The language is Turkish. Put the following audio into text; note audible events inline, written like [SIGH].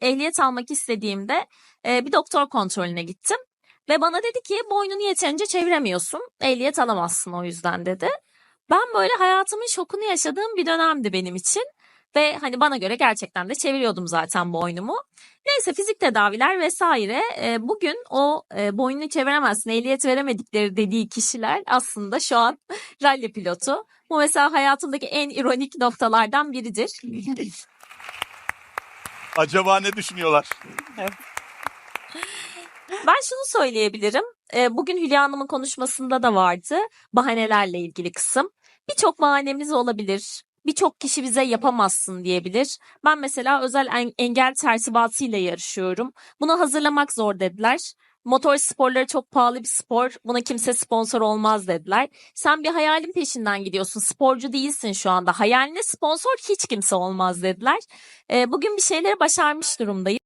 ehliyet almak istediğimde e, bir doktor kontrolüne gittim. Ve bana dedi ki boynunu yeterince çeviremiyorsun. Ehliyet alamazsın o yüzden dedi. Ben böyle hayatımın şokunu yaşadığım bir dönemdi benim için. Ve hani bana göre gerçekten de çeviriyordum zaten boynumu. Neyse fizik tedaviler vesaire. E, bugün o e, boynunu çeviremezsin, ehliyet veremedikleri dediği kişiler aslında şu an [LAUGHS] ralli pilotu. Bu mesela hayatımdaki en ironik noktalardan biridir. Acaba ne düşünüyorlar? Ben şunu söyleyebilirim. E, bugün Hülya Hanım'ın konuşmasında da vardı. Bahanelerle ilgili kısım. Birçok bahanemiz olabilir. Birçok kişi bize yapamazsın diyebilir. Ben mesela özel en- engel tertibatıyla yarışıyorum. Bunu hazırlamak zor dediler. Motor sporları çok pahalı bir spor. Buna kimse sponsor olmaz dediler. Sen bir hayalin peşinden gidiyorsun. Sporcu değilsin şu anda. Hayaline sponsor hiç kimse olmaz dediler. E, bugün bir şeyleri başarmış durumdayım.